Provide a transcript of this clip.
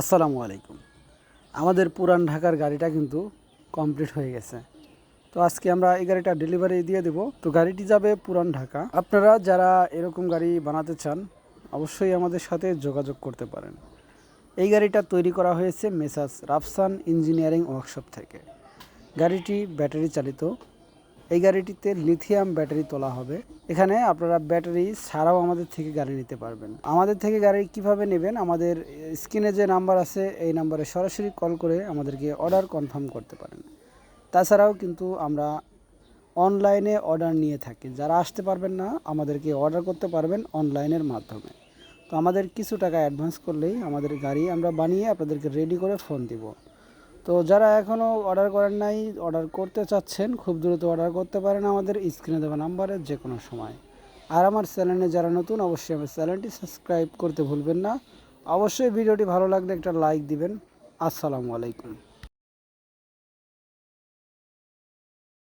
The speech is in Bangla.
আসসালামু আলাইকুম। আমাদের পুরান ঢাকার গাড়িটা কিন্তু কমপ্লিট হয়ে গেছে। তো আজকে আমরা এই গাড়িটা ডেলিভারি দিয়ে দেব। তো গাড়িটি যাবে পুরান ঢাকা। আপনারা যারা এরকম গাড়ি বানাতে চান, অবশ্যই আমাদের সাথে যোগাযোগ করতে পারেন। এই গাড়িটা তৈরি করা হয়েছে মেসাস রাফসান ইঞ্জিনিয়ারিং ওয়ার্কশপ থেকে। গাড়িটি ব্যাটারি চালিত। এই গাড়িটিতে লিথিয়াম ব্যাটারি তোলা হবে। এখানে আপনারা ব্যাটারি ছাড়াও আমাদের থেকে গাড়ি নিতে পারবেন। আমাদের থেকে গাড়ি কীভাবে নেবেন? আমাদের স্ক্রিনে যে নাম্বার আছে, এই নাম্বারে সরাসরি কল করে আমাদেরকে অর্ডার কনফার্ম করতে পারেন। তাছাড়াও কিন্তু আমরা অনলাইনে অর্ডার নিয়ে থাকি। যারা আসতে পারবেন না, আমাদেরকে অর্ডার করতে পারবেন অনলাইনের মাধ্যমে। তো আমাদের কিছু টাকা অ্যাডভান্স করলেই আমাদের গাড়ি আমরা বানিয়ে আপনাদেরকে রেডি করে ফোন দিব। তো যারা এখনও অর্ডার করেন নাই অর্ডার করতে চাচ্ছেন, খুব দ্রুত অর্ডার করতে পারেন আমাদের স্ক্রিনে দেওয়া নাম্বারে যে কোনো সময়। আর আমার চ্যানেলে যারা নতুন, অবশ্যই আমার চ্যানেলটি সাবস্ক্রাইব করতে ভুলবেন না। অবশ্যই ভিডিওটি ভালো লাগলে একটা লাইক দিবেন। আসসালামু আলাইকুম।